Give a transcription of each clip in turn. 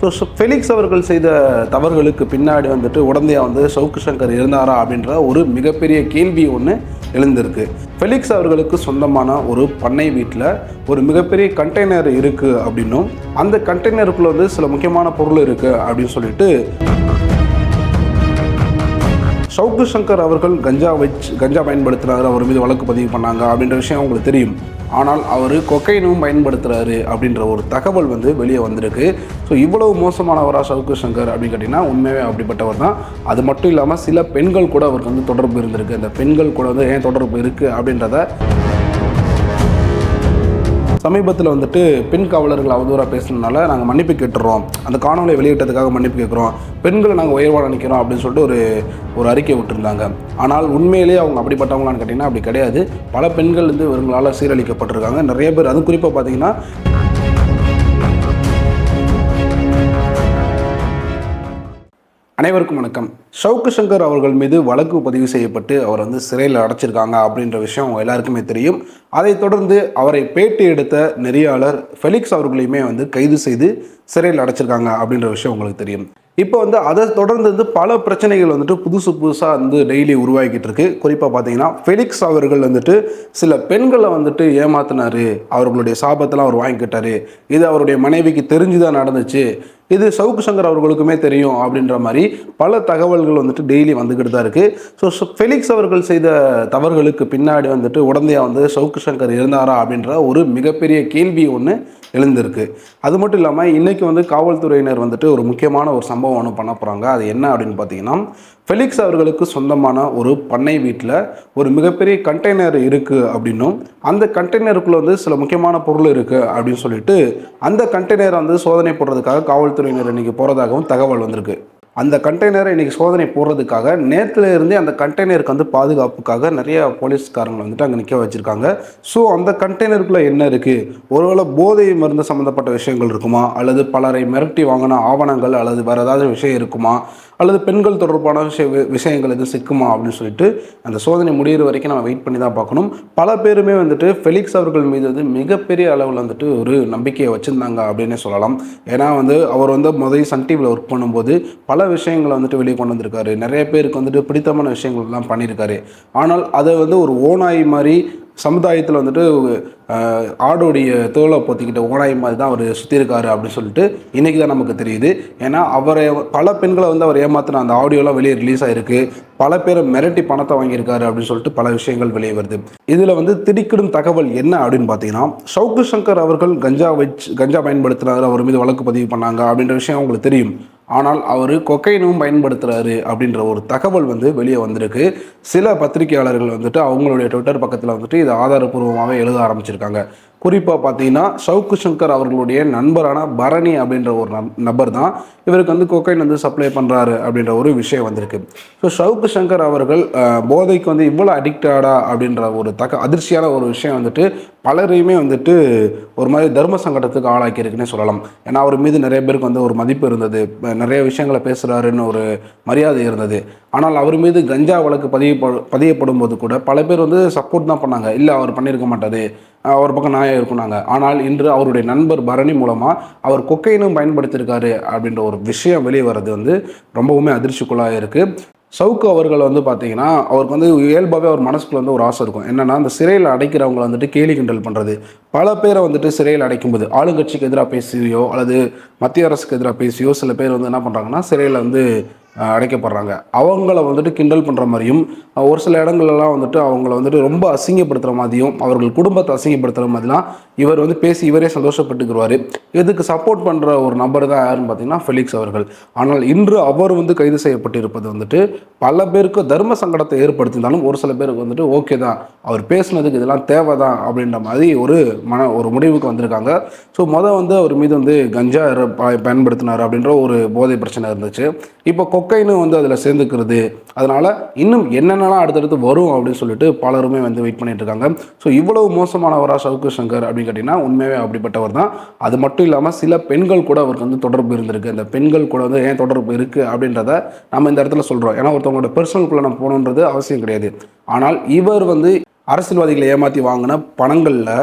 So Felix அவர்கள் செய்த தவறுகளுக்கு பின்னாடி வந்துட்டு உடந்தையாக வந்து சவுக்கு சங்கர் இருந்தாரா அப்படின்ற ஒரு மிகப்பெரிய கேள்வி ஒன்று எழுந்திருக்கு. ஃபெலிக்ஸ் அவர்களுக்கு சொந்தமான ஒரு பண்ணை வீட்டில் ஒரு மிகப்பெரிய கண்டெய்னர் இருக்குது அப்படின்னும் அந்த கண்டெய்னருக்குள்ளே வந்து சில முக்கியமான பொருள் இருக்குது அப்படின்னு சொல்லிட்டு சவுக்கு சங்கர் அவர்கள் கஞ்சா வச்சு கஞ்சா பயன்படுத்துகிறாரு அவர் மீது வழக்கு பதிவு பண்ணாங்க அப்படின்ற விஷயம் உங்களுக்கு தெரியும். ஆனால் அவர் கொக்கைனும் பயன்படுத்துகிறாரு அப்படின்ற ஒரு தகவல் வந்து வெளியே வந்திருக்கு. ஸோ இவ்வளவு மோசமானவராக சவுக்கு சங்கர் அப்படின்னு கேட்டிங்கன்னா உண்மையாகவே அப்படிப்பட்டவர் தான். அது மட்டும் இல்லாமல் சில பெண்கள் கூட அவருக்கு வந்து தொடர்பு இருந்திருக்கு. அந்த பெண்கள் கூட வந்து ஏன் தொடர்பு இருக்குது அப்படின்றத சமீபத்தில் வந்துட்டு பெண் காவலர்கள் அவதூறாக பேசுனதுனால நாங்கள் மன்னிப்பு கேட்டுறோம். அந்த காணொலியை வெளியிட்டதுக்காக மன்னிப்பு கேட்குறோம் பெண்களை நாங்கள் உயர்வாக நினைக்கிறோம் அப்படின்னு சொல்லிட்டு ஒரு ஒரு அறிக்கை விட்டுருந்தாங்க. ஆனால் உண்மையிலேயே அவங்க அப்படிப்பட்டவங்களான்னு கேட்டிங்கன்னா அப்படி கிடையாது. பல பெண்கள் வந்து இவங்களால் சீரழிக்கப்பட்டிருக்காங்க. நிறைய பேர் அது குறிப்பாக பார்த்தீங்கன்னா அனைவருக்கும் வணக்கம். ஷவுக்கு சங்கர் அவர்கள் மீது வழக்கு பதிவு செய்யப்பட்டு அவர் வந்து சிறையில் அடைச்சிருக்காங்க அப்படின்ற விஷயம் அவங்க எல்லாருக்குமே தெரியும். அதைத் தொடர்ந்து அவரை பேட்டி எடுத்த நெறியாளர் ஃபெலிக்ஸ் அவர்களையுமே வந்து கைது செய்து சிறையில் அடைச்சிருக்காங்க அப்படின்ற விஷயம் உங்களுக்கு தெரியும். இப்போ வந்து அதை தொடர்ந்து வந்து பல பிரச்சனைகள் வந்துட்டு புதுசு புதுசாக வந்து டெய்லி உருவாகிக்கிட்டு இருக்கு. குறிப்பாக பார்த்தீங்கன்னா ஃபெலிக்ஸ் அவர்கள் வந்துட்டு சில பெண்களை வந்துட்டு ஏமாத்தினாரு. அவர்களுடைய சாபத்தெல்லாம் அவர் வாங்கிக்கிட்டாரு. இது அவருடைய மனைவிக்கு தெரிஞ்சுதான் நடந்துச்சு. இது சவுக்கு சங்கர் அவர்களுக்குமே தெரியும் அப்படின்ற மாதிரி பல தகவல்கள் வந்துட்டு டெய்லி வந்துக்கிட்டு தான் இருக்குது ஸோ ஃபெலிக்ஸ் அவர்கள் செய்த தவறுகளுக்கு பின்னாடி வந்துட்டு உடந்தையாக வந்து சவுக்கு சங்கர் இருந்தாரா அப்படின்ற ஒரு மிகப்பெரிய கேள்வி ஒன்று எழுந்திருக்கு. அது மட்டும் இல்லாமல் இன்றைக்கி வந்து காவல்துறையினர் வந்துட்டு ஒரு முக்கியமான ஒரு சம்பவம் ஒன்று பண்ண போகிறாங்க அது என்ன அப்படின்னு பார்த்தீங்கன்னா ஃபெலிக்ஸ் அவர்களுக்கு சொந்தமான ஒரு பண்ணை வீட்டில் ஒரு மிகப்பெரிய கண்டெய்னர் இருக்குது அப்படின்னும் அந்த கண்டெய்னருக்குள்ளே வந்து சில முக்கியமான பொருள் இருக்குது அப்படின்னு சொல்லிட்டு அந்த கண்டெய்னரை வந்து சோதனை போடுறதுக்காக காவல்துறையினர் இன்றைக்கி போகிறதாகவும் தகவல் வந்திருக்கு. அந்த கண்டெய்னரை இன்றைக்கி சோதனை போடுறதுக்காக நேற்றுல இருந்தே அந்த கண்டெய்னருக்கு வந்து பாதுகாப்புக்காக நிறைய போலீஸ்காரங்களை வந்துட்டு அங்கே நிற்க வச்சுருக்காங்க. ஸோ அந்த கண்டெய்னருக்குள்ளே என்ன இருக்குது ஒருவேளை போதை மருந்து சம்மந்தப்பட்ட விஷயங்கள் இருக்குமா? அல்லது பலரை மிரட்டி வாங்கின ஆவணங்கள் அல்லது வேறு ஏதாவது விஷயம் இருக்குமா? அல்லது பெண்கள் தொடர்பான விஷய விஷயங்கள் எதுவும் சிக்குமா? அப்படின்னு சொல்லிட்டு அந்த சோதனை முடிகிற வரைக்கும் நம்ம வெயிட் பண்ணி தான் பார்க்கணும். பல பேருமே வந்துட்டு ஃபெலிக்ஸ் அவர்கள் மீது வந்து மிகப்பெரிய அளவில் வந்துட்டு ஒரு நம்பிக்கையை வச்சுருந்தாங்க அப்படின்னே சொல்லலாம். ஏன்னா வந்து அவர் வந்து முதல் சன் டிவியில் ஒர்க் பண்ணும்போது பல விஷயங்களை வந்துட்டு வெளியே கொண்டு வந்திருக்காரு. நிறைய பேருக்கு வந்துட்டு பிடித்தமான விஷயங்கள்லாம் பண்ணியிருக்காரு ஆனால் அதை வந்து ஒரு ஓனாய் மாதிரி சமுதாயத்தில் வந்துட்டு ஆடோடைய தோலை பொத்திக்கிட்ட ஓனாய் மாதிரி தான் அவர் சுற்றியிருக்காரு அப்படின்னு சொல்லிட்டு இன்றைக்கி தான் நமக்கு தெரியுது. ஏன்னா அவரை பல பெண்களை வந்து அவர் ஏமாத்தின அந்த ஆடியோலாம் வெளியே ரிலீஸ் ஆயிருக்கு. பல பேரை மிரட்டி பணத்தை வாங்கியிருக்காரு அப்படின்னு சொல்லிட்டு பல விஷயங்கள் வெளியே வருது. இதில் வந்து திடுக்கிடும் தகவல் என்ன அப்படின்னு பார்த்தீங்கன்னா சவுக்கு சங்கர் அவர்கள் கஞ்சா வச்சு கஞ்சா பயன்படுத்தினார் அவர் மீது வழக்கு பதிவு பண்ணாங்க அப்படின்ற விஷயம் அவங்களுக்கு தெரியும். ஆனால் அவர் கொக்கைனும் பயன்படுத்துகிறாரு அப்படின்ற ஒரு தகவல் வந்து வெளியே வந்திருக்கு. சில பத்திரிகையாளர்கள் வந்துட்டு அவங்களுடைய ட்விட்டர் பக்கத்தில் வந்துட்டு இது ஆதாரப்பூர்வமாகவே எழுத ஆரம்பிச்சிருக்காங்க. குறிப்பாக பார்த்தீங்கன்னா சவுக்கு சங்கர் அவர்களுடைய நண்பரான பரணி அப்படின்ற ஒரு நம் நபர் தான் இவருக்கு வந்து கொக்கைன் வந்து சப்ளை பண்ணுறாரு அப்படின்ற ஒரு விஷயம் வந்திருக்கு. ஸோ சவுக்கு சங்கர் அவர்கள் போதைக்கு வந்து இவ்வளோ அடிக்டடா அப்படின்ற ஒரு தக அதிர்ச்சியான ஒரு விஷயம் வந்துட்டு பலரையுமே வந்துட்டு ஒரு மாதிரி தர்ம சங்கடத்துக்கு ஆளாக்கியிருக்குன்னே சொல்லலாம். ஏன்னா அவர் மீது நிறைய பேருக்கு வந்து ஒரு மதிப்பு இருந்தது. நிறைய விஷயங்களை பேசுகிறாருன்னு ஒரு மரியாதை இருந்தது. ஆனால் அவர் மீது கஞ்சா வழக்கு பதிய பதியப்படும் போது கூட பல பேர் வந்து சப்போர்ட் தான் பண்ணாங்க. இல்லை அவர் பண்ணியிருக்க மாட்டாது அவர் பக்கம் நாயாக இருக்குனாங்க. ஆனால் இன்று அவருடைய நண்பர் பரணி மூலமாக அவர் கொக்கைனும் பயன்படுத்தியிருக்காரு அப்படின்ற ஒரு விஷயம் வெளியே வர்றது வந்து ரொம்பவுமே அதிர்ச்சிக்குள்ளாக இருக்குது சவுக்கு அவர்கள் வந்து பார்த்தீங்கன்னா அவருக்கு வந்து இயல்பாகவே அவர் மனசுக்குள்ள வந்து ஒரு ஆசை இருக்கும். என்னென்னா அந்த சிறையில் அடைக்கிறவங்களை வந்துட்டு கேலி கிண்டல் பண்ணுறது பல பேரை வந்துட்டு சிறையில் அடைக்கும்போது ஆளுங்கட்சிக்கு எதிராக பேசியோ அல்லது மத்திய அரசுக்கு எதிராக பேசியோ சில பேர் வந்து என்ன பண்ணுறாங்கன்னா சிறையில் வந்து அடைக்கப்படுறாங்க. அவங்கள வந்துட்டு கிண்டல் பண்ணுற மாதிரியும் ஒரு சில இடங்கள்லாம் வந்துட்டு அவங்கள வந்துட்டு ரொம்ப அசிங்கப்படுத்துகிற மாதிரியும் அவர்கள் குடும்பத்தை அசிங்கப்படுத்துகிற மாதிரிலாம் இவர் வந்து பேசி இவரே சந்தோஷப்பட்டுக்குருவார். இதுக்கு சப்போர்ட் பண்ணுற ஒரு நபர் தான் யாருன்னு பார்த்தீங்கன்னா ஃபெலிக்ஸ் அவர்கள். ஆனால் இன்று அவர் வந்து கைது செய்யப்பட்டிருப்பது வந்துட்டு பல பேருக்கு தர்ம சங்கடத்தை ஏற்படுத்தியிருந்தாலும் ஒரு சில பேருக்கு வந்துட்டு ஓகே தான். அவர் பேசுனதுக்கு இதெல்லாம் தேவை தான் அப்படின்ற மாதிரி ஒரு மன ஒரு முடிவுக்கு வந்திருக்காங்க. ஸோ மொதல் வந்து அவர் மீது வந்து கஞ்சா ப- பயன்படுத்தினார் அப்படின்ற ஒரு போதை பிரச்சனை இருந்துச்சு. இப்போ கொக்கைன்னு வந்து அதில் சேர்ந்துக்கிறது. அதனால் இன்னும் என்னென்னலாம் அடுத்தடுத்து வரும் அப்படின்னு சொல்லிட்டு பலருமே வந்து வெயிட் பண்ணிட்டு இருக்காங்க. ஸோ இவ்வளவு மோசமானவரா சவுக்கு சங்கர் அப்படின்னு கேட்டிங்கன்னா உண்மையாகவே அப்படிப்பட்டவர் தான். அது மட்டும் இல்லாமல் சில பெண்கள் கூட அவருக்கு வந்து தொடர்பு இருந்திருக்கு. அந்த பெண்கள் கூட வந்து ஏன் தொடர்பு இருக்குது அப்படின்றத நம்ம இந்த இடத்துல சொல்கிறோம் ஏன்னா ஒருத்தவங்களோட பர்சனல்குள்ளே நம்ம போகணுன்றது அவசியம் கிடையாது. ஆனால் இவர் வந்து அரசியல்வாதிகளை ஏமாற்றி வாங்கின பணங்களில்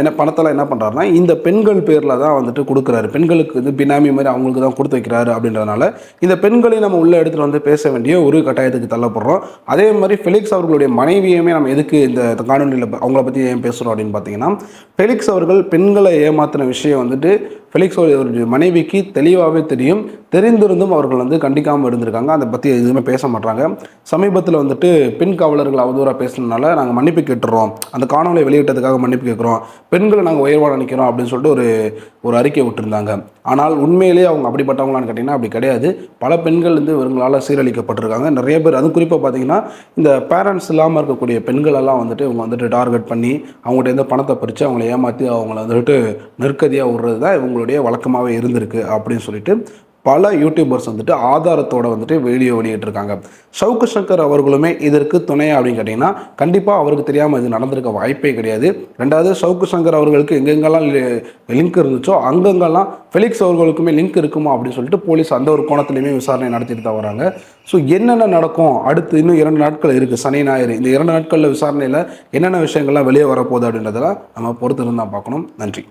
என்ன பணத்தெல்லாம் என்ன பண்ணுறாருனா இந்த பெண்கள் பேரில் தான் வந்துட்டு கொடுக்குறாரு. பெண்களுக்கு இது பினாமி மாதிரி அவங்களுக்கு தான் கொடுத்து வைக்கிறாரு அப்படின்றதுனால இந்த பெண்களை நம்ம உள்ளே எடுத்துகிட்டு வந்து பேச வேண்டிய ஒரு கட்டாயத்துக்கு தள்ளப்படுறோம். அதே மாதிரி ஃபெலிக்ஸ் அவர்களுடைய மனைவியுமே நம்ம எதுக்கு இந்த காணொலியில் அவங்கள பற்றி ஏன் பேசுகிறோம் அப்படின்னு பார்த்தீங்கன்னா ஃபெலிக்ஸ் அவர்கள் பெண்களை ஏமாத்தின விஷயம் வந்துட்டு ஃபெலிக்ஸ் அவருடைய மனைவிக்கு தெளிவாகவே தெரியும். தெரிந்திருந்தும் அவர்கள் வந்து கண்டிக்காமல் இருந்திருக்காங்க. அதை பற்றி எதுவுமே பேச மாட்டாங்க. சமீபத்தில் வந்துட்டு பெண் காவலர்கள் அவதூறாக பேசுனதுனால நாங்கள் மன்னிப்பு கேட்டுறோம். அந்த காணொலியை வெளியிட்டதுக்காக மன்னிப்பு கேட்குறோம் பெண்களை நாங்கள் உயர்வாக நினைக்கிறோம் அப்படின்னு சொல்லிட்டு ஒரு ஒரு அறிக்கை விட்டுருந்தாங்க. ஆனால் உண்மையிலேயே அவங்க அப்படிப்பட்டவங்களான்னு கேட்டிங்கன்னா அப்படி கிடையாது. பல பெண்கள் வந்து இவங்களால் சீரழிக்கப்பட்டிருக்காங்க. நிறைய பேர் அது குறிப்பாக பார்த்தீங்கன்னா இந்த பேரண்ட்ஸ் இல்லாமல் இருக்கக்கூடிய பெண்களெல்லாம் வந்துட்டு இவங்க வந்துட்டு டார்கெட் பண்ணி அவங்கள்ட்ட இருந்து பணத்தை பறித்து அவங்கள ஏமாற்றி அவங்கள வந்துட்டு நெருக்கதியாக விடுறது தான் இவங்களுடைய வழக்கமாகவே இருந்திருக்கு அப்படின்னு சொல்லிட்டு பல யூடியூபர்ஸ் வந்துட்டு ஆதாரத்தோட வந்துட்டு வீடியோ வெளியிட்டிருக்காங்க. சவுக்கு சங்கர் அவர்களுமே இதற்கு துணை அப்படின்னு கேட்டிங்கன்னா கண்டிப்பாக அவருக்கு தெரியாமல் இது நடந்திருக்க வாய்ப்பே கிடையாது. ரெண்டாவது சவுக்கு சங்கர் அவர்களுக்கு எங்கெங்கெல்லாம் லிங்க் இருந்துச்சோ அங்கங்கெல்லாம் ஃபெலிக்ஸ் அவர்களுக்குமே லிங்க் இருக்குமா அப்படின்னு சொல்லிட்டு போலீஸ் அந்த ஒரு கோணத்துலையுமே விசாரணை நடத்திட்டு தான் வராங்க. ஸோ என்னென்ன நடக்கும்? அடுத்து இன்னும் இரண்டு நாட்கள் இருக்குது சனி ஞாயிறு. இந்த இரண்டு நாட்களில் விசாரணையில் என்னென்ன விஷயங்கள்லாம் வெளியே வரப்போகுது அப்படின்றதெல்லாம் நம்ம பொறுத்திருந்தான் பார்க்கணும். நன்றி.